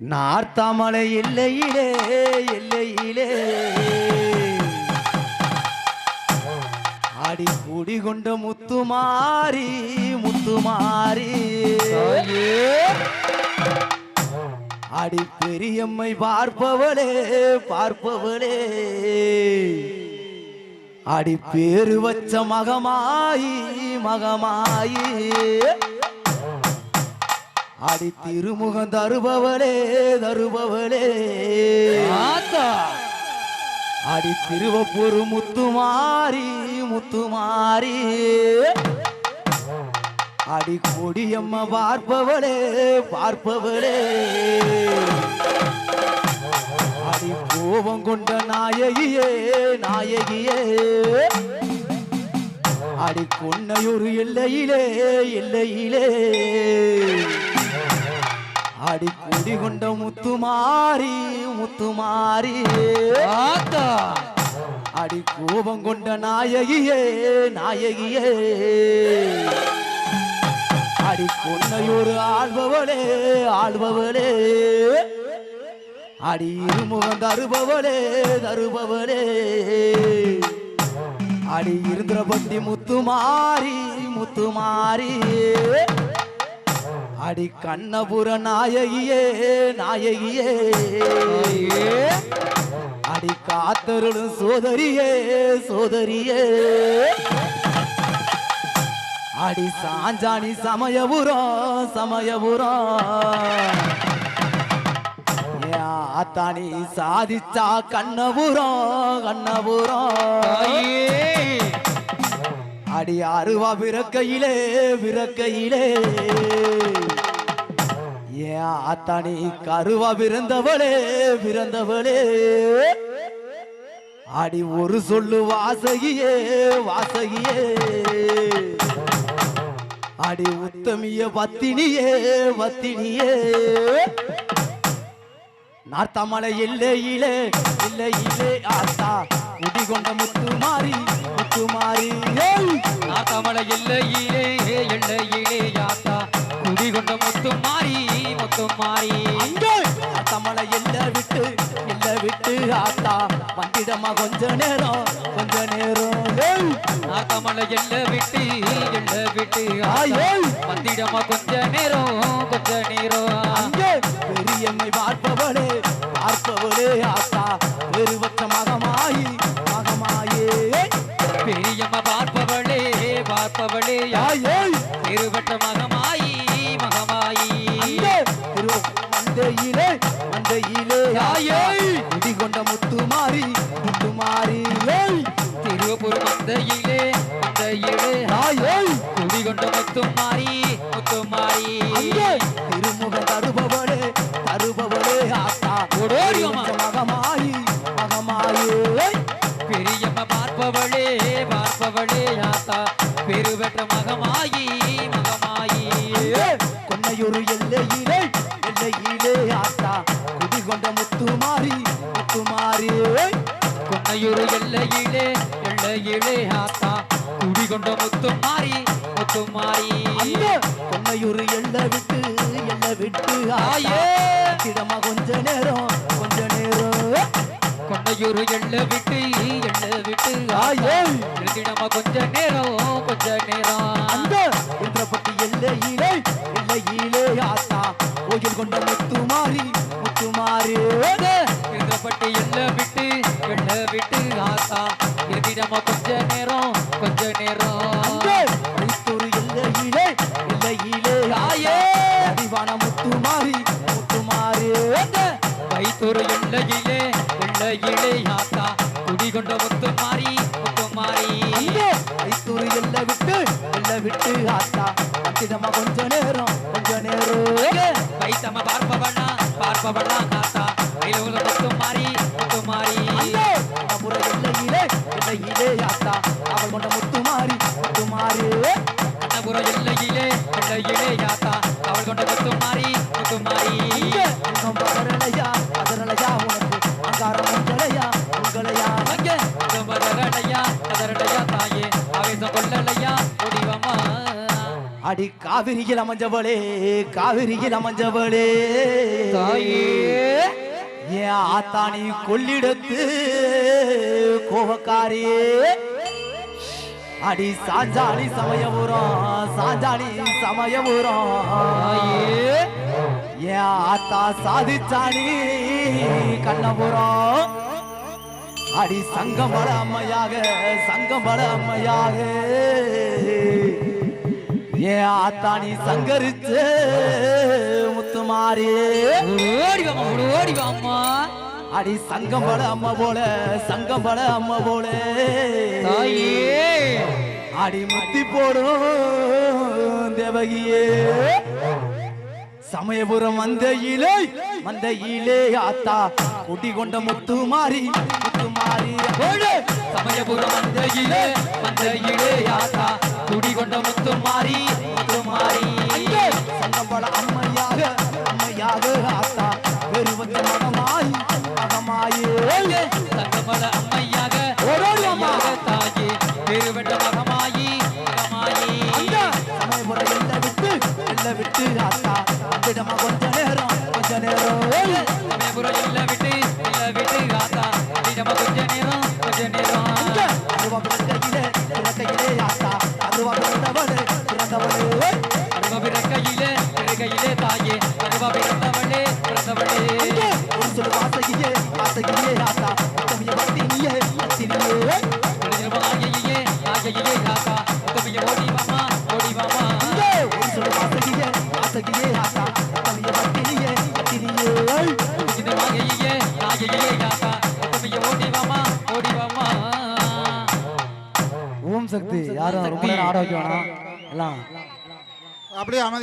நார்த்தாமலை எல்லையிலே எல்லையிலே. ஆடி கூடி கொண்ட முத்துமாரி முத்துமாரி ஆடி பெரியம்மை பார்ப்பவளே பார்ப்பவளே. ஆடி பேரு வச்ச மகமாயி மகமாயி. அடி திருமுகம் தருபவளே தருபவளே. ஆத்தா. அடி திருவப்பூர் முத்துமாரி முத்துமாரி அடி கொடியம்மா பார்ப்பவளே பார்ப்பவளே. அடி கோபம் கொண்ட நாயகியே நாயகியே. அடி கொன்னையொரு எல்லையிலே எல்லையிலே. அடி குடி கொண்ட முத்துமாரி முத்துமாரி ஆத்தா. அடி கோபம் கொண்ட நாயகியே நாயகியே. அடி கொன்னையொரு ஆள்பவளே ஆள்பவளே. அடி இருமுகம் தருபவளே தருபவளே. அடி இருந்திரபட்டி முத்துமாரி முத்துமாரி அடி கண்ணபுர நாயகியே நாயகியே. அடி காத்தருளும் சோதரியே சோதரியே. அடி சாஞ்சாணி சமயபுரம் சமயபுரம். ஆத்தாணி சாதிச்சா கண்ணபுரம் கண்ணபுரம். அடி அருவா விறக்கையிலே விறக்கையிலே ஏன் கருவா பிறந்தவளே பிறந்தவளே. ஆடி ஒரு சொல்லு வாசகியே வாசகியே. அடி உத்தமிய பத்தினியே பத்தினியே நார்த்தமலை இல்லை இல்லையிலே ஆத்தா குடிகொண்ட முத்து மாறி முத்து மாறி நார்த்தாமலை எல்லையிலே மாறி. நார்த்தமலை எல்லை விட்டு எல்லை விட்டு ஆத்தா. வந்திடமா கொஞ்ச நேரம் கொஞ்ச நேரம்! நாத்தமலை எல்லை விட்டு எல்லை விட்டு ஆய்! வந்திடமா கொஞ்ச நேரம் கொஞ்ச நேரம். பெரியம்மை பார்ப்பவளே பார்ப்பவளே ஆத்தா. பெருவற்ற மகமாயி மகமாயே. பெரியம்மா பார்ப்பவளே பார்ப்பவளே ஆய், குடிகொண்ட முத்துமாரி முத்துமாரி ஏய் திருவப்பூர் மந்தையிலே மந்தையிலே ஆயே குடி கொண்ட முத்து மாறி முத்து மாறி அங்கே திருமுகம் தருபவளே தருபவளே ஆத்தா. ஓடோடி. மகமாயி மகமாயே பெரியம்மா பார்ப்பவளே பார்ப்பவளே ஆத்தா. பெருவெற்ற மகமாயி மகமாயி கொன்னையூர் எல்லையிலே எல்லையிலே கொன்னையூர் எல்லையிலே எல்லையிலே ஆத்தா. குடி கொண்ட முத்து மாறி முத்து மாறி. அந்த கொன்னையூர் எல்லை விட்டு எல்லை விட்டு ஆயே! இடமா கொஞ்ச நேரம் கொஞ்ச நேரம். கொன்னையூர் எல்லை விட்டு எல்லை விட்டு ஆயே! எழுதிடமா கொஞ்ச நேரம் கொஞ்ச நேரம். அந்த இந்திரப்பட்டி எல்லையிலே எல்லையிலே ஆத்தா. கோயில் கொண்ட எழுதிடமா கொஞ்ச நேரம் கொஞ்ச நேரம். மைத்தூர் எல்லையிலே எல்லையிலே. ஆயே. அறிவான முத்துமாரி முத்துமாரி வைத்தூர் எல்லையிலே எல்லையிலே ஆத்தா. குடி கொண்ட முத்து மாறி முத்து மாறி. அந்த மைத்தூர் எல்லை விட்டு எல்லை விட்டு ஆத்தா. பத்திடமா கொஞ்ச நேரம் கொஞ்ச நேரம். வைத்தம பார்ப்பவனா பார்ப்பவனா ஆத்தா. கையில முத்து மாறி முத்து மாறி. அந்த அப்புற எல்லையிலே எல்லையிலே ஆத்தா. அவள் கொண்ட முத்துமாரி முத்துமாரி கண்ணபுர எல்லையிலே எல்லையிலே ஆத்தா. அவள் கொண்ட முத்து மாறி முத்து மாறி. இங்க இன்னும் பதறலையா? பதறலையா உனக்கு? அங்காரம் உங்களையா உங்களையா? அங்கே கதறடையா கதறடையா தாயே? ஆவேசம் கொள்ளலையா? முடிவமா அடி காவிரியில் அமைஞ்சவளே காவிரியில் அமைஞ்சவளே. ஆத்தானி கொள்ளிடத்து கோபக்காரியே அடி சாஞ்சாணி சமயபுரம் சாஞ்சாணி சமயபுரம். தாயே ஏன் ஆத்தா சாதிச்சாணி கண்ணபுரம். அடி சங்கமட அம்மையாக சங்கமட அம்மையாக. ஏன் ஆத்தாணி சங்கரிச்சு முத்துமாரி ஓடி வாமா அடி சங்கம்பட அம்மா போல சங்கம்பட அம்மா போல. தாயே. அடி முத்தி போடும் தேவகியே. சமயபுரம் வந்த இலை வந்த இலே ஆத்தா. குட்டி கொண்ட முத்து மாறி முத்து மாறி. சமயபுரம் வந்தையிலே வந்தையிலே யாத்தா குடி கொண்ட முத்து மாறி முத்து மாறி. தாயே அருவா பிறந்தவளே பிறந்தவளே அங்கே ஒரு சொல் வாசகியே வாசகியே பாட சக்தி வைக்க வேணாம் எல்லாம். அப்படியே அமைதி